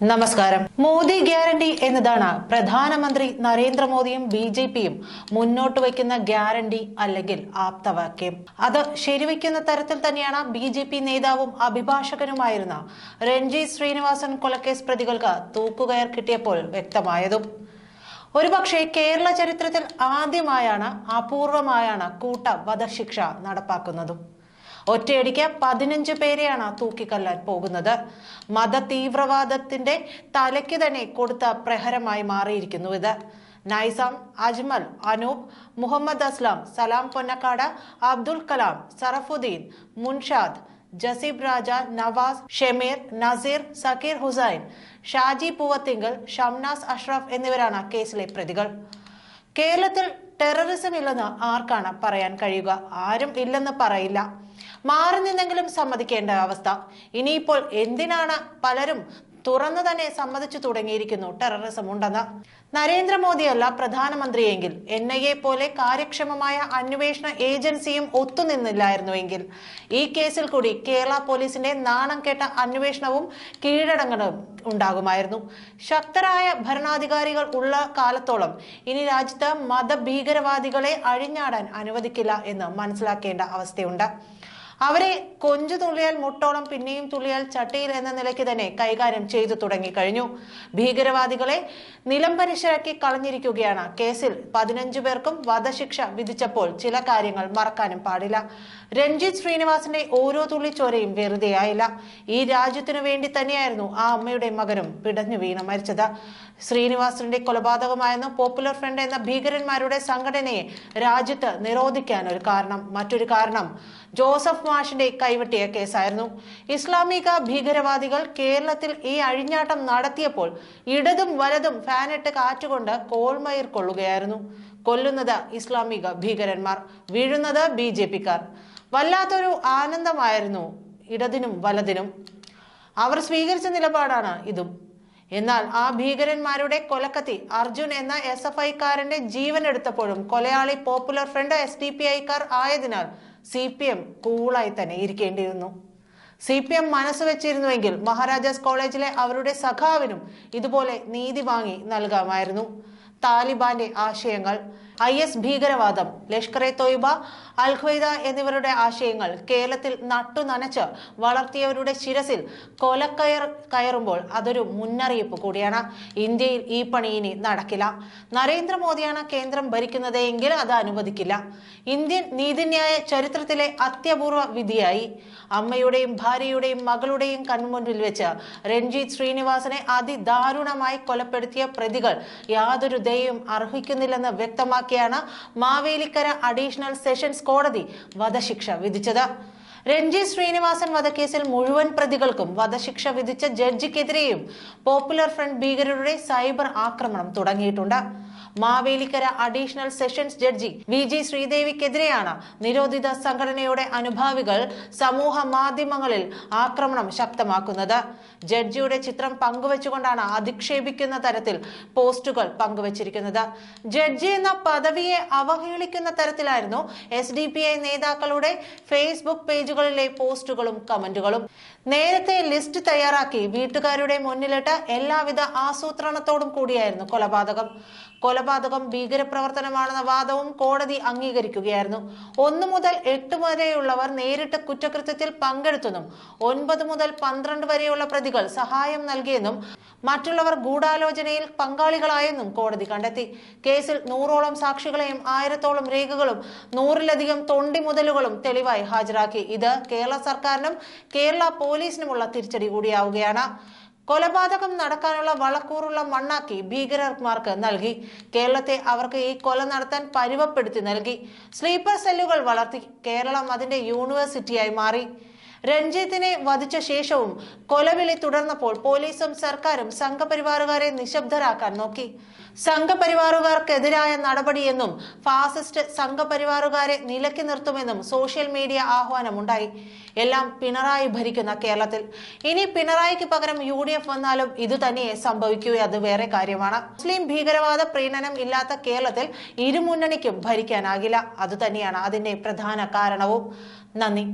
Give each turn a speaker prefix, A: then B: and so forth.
A: നമസ്കാരം. മോദി ഗ്യാരണ്ടി എന്നതാണ് പ്രധാനമന്ത്രി നരേന്ദ്രമോദിയും ബി ജെ പിയും മുന്നോട്ട് വയ്ക്കുന്ന ഗ്യാരണ്ടി അല്ലെങ്കിൽ ആപ്തവാക്യം അത് ശരിവയ്ക്കുന്ന തരത്തിൽ തന്നെയാണ് ബി ജെ പി നേതാവും അഭിഭാഷകനുമായിരുന്ന രഞ്ജിത് ശ്രീനിവാസൻ കൊലക്കേസ് പ്രതികൾക്ക് തൂക്കുകയർ കിട്ടിയപ്പോൾ വ്യക്തമായതും. ഒരുപക്ഷെ കേരള ചരിത്രത്തിൽ ആദ്യമായാണ് അപൂർവമായാണ് കൂട്ട വധശിക്ഷ നടപ്പാക്കുന്നതും. ഒറ്റയടിക്ക് പതിനഞ്ച് പേരെയാണ് തൂക്കിക്കൊല്ലാൻ പോകുന്നത്. മത തീവ്രവാദത്തിന്റെ തലയ്ക്ക് തന്നെ കൊടുത്ത പ്രഹരമായി മാറിയിരിക്കുന്നു ഇത്. നൈസാം അജ്മൽ അനൂപ് മുഹമ്മദ് അസ്ലാം സലാം പൊന്നക്കാട് അബ്ദുൽ കലാം സറഫുദ്ദീൻ മുൻഷാദ് ജസീബ് രാജ നവാസ് ഷെമീർ നസീർ സക്കീർ ഹുസൈൻ ഷാജി പൂവത്തിങ്കൽ ഷംനാസ് അഷ്റഫ് എന്നിവരാണ് കേസിലെ പ്രതികൾ. കേരളത്തിൽ ടെററിസം ഇല്ലെന്ന് ആർക്കാണ് പറയാൻ കഴിയുക? ആരും ഇല്ലെന്ന് പറയില്ല. മാറി നിന്നെങ്കിലും സമ്മതിക്കേണ്ട അവസ്ഥ. ഇനിയിപ്പോൾ എന്തിനാണ് പലരും തുറന്നു തന്നെ സമ്മതിച്ചു തുടങ്ങിയിരിക്കുന്നു ടെററിസം ഉണ്ടെന്ന്. നരേന്ദ്രമോദിയല്ല പ്രധാനമന്ത്രിയെങ്കിൽ എൻ ഐ എ പോലെ കാര്യക്ഷമമായ അന്വേഷണ ഏജൻസിയും ഒത്തുനിന്നില്ലായിരുന്നുവെങ്കിൽ ഈ കേസിൽ കൂടി കേരള പോലീസിന്റെ നാണം കേട്ട അന്വേഷണവും കീഴടങ്ങലും ഉണ്ടാകുമായിരുന്നു. ശക്തരായ ഭരണാധികാരികൾ ഉള്ള കാലത്തോളം ഇനി രാജ്യത്ത് മതഭീകരവാദികളെ അഴിഞ്ഞാടാൻ അനുവദിക്കില്ല എന്ന് മനസ്സിലാക്കേണ്ട അവസ്ഥയുണ്ട്. അവരെ കൊഞ്ചു തുള്ളിയാൽ മുട്ടോളം പിന്നെയും തുള്ളിയാൽ ചട്ടിയിൽ എന്ന നിലയ്ക്ക് തന്നെ കൈകാര്യം ചെയ്തു തുടങ്ങി കഴിഞ്ഞു. ഭീകരവാദികളെ നിലംപരിശരാക്കി കളഞ്ഞിരിക്കുകയാണ് കേസിൽ. പതിനഞ്ചു പേർക്കും വധശിക്ഷ വിധിച്ചപ്പോൾ ചില കാര്യങ്ങൾ മറക്കാനും പാടില്ല. രഞ്ജിത് ശ്രീനിവാസിന്റെ ഓരോ തുള്ളി ചോരയും വെറുതെയായില്ല. ഈ രാജ്യത്തിനു വേണ്ടി തന്നെയായിരുന്നു ആ അമ്മയുടെ മകനും പിടഞ്ഞു വീണ് മരിച്ചത്. ശ്രീനിവാസന്റെ കൊലപാതകമായിരുന്നു പോപ്പുലർ ഫ്രണ്ട് എന്ന ഭീകരന്മാരുടെ സംഘടനയെ രാജ്യത്ത് നിരോധിക്കാൻ ഒരു കാരണം. മറ്റൊരു കാരണം ജോസഫ് മാഷിന്റെ കൈവെട്ടിയ കേസായിരുന്നു. ഇസ്ലാമിക ഭീകരവാദികൾ കേരളത്തിൽ ഈ അഴിഞ്ഞാട്ടം നടത്തിയപ്പോൾ ഇടതും വലതും ഫാനിട്ട് കാറ്റുകൊണ്ട് കോൾമയിർ കൊള്ളുകയായിരുന്നു. കൊല്ലുന്നത് ഇസ്ലാമിക ഭീകരന്മാർ വീഴുന്നത് ബി ജെ പിക്കാർ. വല്ലാത്തൊരു ആനന്ദമായിരുന്നു ഇടതിനും വലതിനും. അവർ സ്വീകരിച്ച നിലപാടാണ് ഇതും. എന്നാൽ ആ ഭീകരന്മാരുടെ കൊലക്കത്തി അർജുൻ എന്ന എസ് എഫ് ഐക്കാരന്റെ ജീവൻ എടുത്തപ്പോഴും കൊലയാളി popular front S D P ഐക്കാർ ആയതിനാൽ സി പി എം കൂളായി തന്നെ ഇരിക്കേണ്ടിയിരുന്നു. സി പി എം മനസ്സ് വെച്ചിരുന്നുവെങ്കിൽ മഹാരാജാസ് കോളേജിലെ അവരുടെ സഖാവിനും ഇതുപോലെ നീതി വാങ്ങി നൽകാമായിരുന്നു. താലിബാന്റെ ആശയങ്ങൾ ഐ എസ് ഭീകരവാദം ലഷ്കർ എ തൊയ്ബ അൽഖ്വൈദ എന്നിവരുടെ ആശയങ്ങൾ കേരളത്തിൽ നട്ടു നനച്ച് വളർത്തിയവരുടെ ശിരസിൽ കൊലക്കയർ കയറുമ്പോൾ അതൊരു മുന്നറിയിപ്പ് കൂടിയാണ്. ഇന്ത്യയിൽ ഈ പണി ഇനി നടക്കില്ല. നരേന്ദ്രമോദിയാണ് കേന്ദ്രം ഭരിക്കുന്നതെങ്കിൽ അത് അനുവദിക്കില്ല. ഇന്ത്യൻ നീതിന്യായ ചരിത്രത്തിലെ അത്യപൂർവ വിധിയായി. അമ്മയുടെയും ഭാര്യയുടെയും മകളുടെയും കൺമുൻപിൽ വെച്ച് രഞ്ജിത്ത് ശ്രീനിവാസനെ അതിദാരുണമായി കൊലപ്പെടുത്തിയ പ്രതികൾ യാതൊരു ദയയും അർഹിക്കുന്നില്ലെന്ന് വ്യക്തമാക്കിയാണ് മാവേലിക്കര അഡീഷണൽ സെഷൻസ് കോടതി വധശിക്ഷ വിധിച്ചത്. രഞ്ജി ശ്രീനിവാസൻ വധക്കേസിൽ മുഴുവൻ പ്രതികൾക്കും വധശിക്ഷ വിധിച്ച ജഡ്ജിക്കെതിരെയും പോപ്പുലർ ഫ്രണ്ട് ഭീകരരുടെ സൈബർ ആക്രമണം തുടങ്ങിയിട്ടുണ്ട്. Mavelikkara additional sessions judge V G ശ്രീദേവിക്കെതിരെയാണ് നിരോധിത സംഘടനയുടെ അനുഭാവികൾ സമൂഹ മാധ്യമങ്ങളിൽ ആക്രമണം ശക്തമാക്കുന്നത്. ജഡ്ജിയുടെ ചിത്രം പങ്കുവച്ചുകൊണ്ടാണ് അധിക്ഷേപിക്കുന്ന തരത്തിൽ പോസ്റ്റുകൾ പങ്കുവച്ചിരിക്കുന്നത്. ജഡ്ജി എന്ന പദവിയെ അവഹേളിക്കുന്ന തരത്തിലായിരുന്നു എസ് നേതാക്കളുടെ ഫേസ്ബുക്ക് പേജുകളിലെ പോസ്റ്റുകളും കമന്റുകളും. നേരത്തെ ലിസ്റ്റ് തയ്യാറാക്കി വീട്ടുകാരുടെ മുന്നിലിട്ട് എല്ലാവിധ ആസൂത്രണത്തോടും കൂടിയായിരുന്നു കൊലപാതകം. കൊലപാതകം ഭീകരപ്രവർത്തനമാണെന്ന വാദവും കോടതി അംഗീകരിക്കുകയായിരുന്നു. ഒന്ന് മുതൽ എട്ട് വരെയുള്ളവർ നേരിട്ട് കുറ്റകൃത്യത്തിൽ പങ്കെടുത്തെന്നും ഒൻപത് മുതൽ പന്ത്രണ്ട് വരെയുള്ള പ്രതികൾ സഹായം നൽകിയെന്നും മറ്റുള്ളവർ ഗൂഢാലോചനയിൽ പങ്കാളികളായെന്നും കോടതി കണ്ടെത്തി. കേസിൽ നൂറോളം സാക്ഷികളെയും ആയിരത്തോളം രേഖകളും നൂറിലധികം തൊണ്ടി മുതലുകളും തെളിവായി ഹാജരാക്കി. ഇത് കേരള സർക്കാരിനും കേരള പോലീസിനുമുള്ള തിരിച്ചടി കൂടിയാവുകയാണ്. കൊലപാതകം നടക്കാനുള്ള വളക്കൂറുള്ള മണ്ണാക്കി ഭീകരന്മാർക്ക് നൽകി. കേരളത്തെ അവർക്ക് ഈ കൊല നടത്താൻ പരുവപ്പെടുത്തി നൽകി. സ്ലീപ്പർ സെല്ലുകൾ വളർത്തി കേരളം അതിന്റെ യൂണിവേഴ്സിറ്റിയായി മാറി. രഞ്ജിത്തിനെ വധിച്ച ശേഷവും കൊലവിളി തുടർന്നപ്പോൾ പോലീസും സർക്കാരും സംഘപരിവാറുകാരെ നിശബ്ദരാക്കാൻ നോക്കി. സംഘപരിവാറുകാർക്കെതിരായ നടപടിയെന്നും ഫാസിസ്റ്റ് സംഘപരിവാറുകാരെ നിലക്കി നിർത്തുമെന്നും സോഷ്യൽ മീഡിയ ആഹ്വാനമുണ്ടായി. എല്ലാം പിണറായി ഭരിക്കുന്ന കേരളത്തിൽ. ഇനി പിണറായിക്ക് പകരം യു ഡി എഫ് വന്നാലും ഇത് തന്നെയേ സംഭവിക്കൂ അത് വേറെ കാര്യമാണ്. മുസ്ലിം ഭീകരവാദ പ്രീണനം ഇല്ലാത്ത കേരളത്തിൽ ഇരുമുന്നണിക്കും ഭരിക്കാനാകില്ല. അതുതന്നെയാണ് അതിന്റെ പ്രധാന കാരണവും. നന്ദി.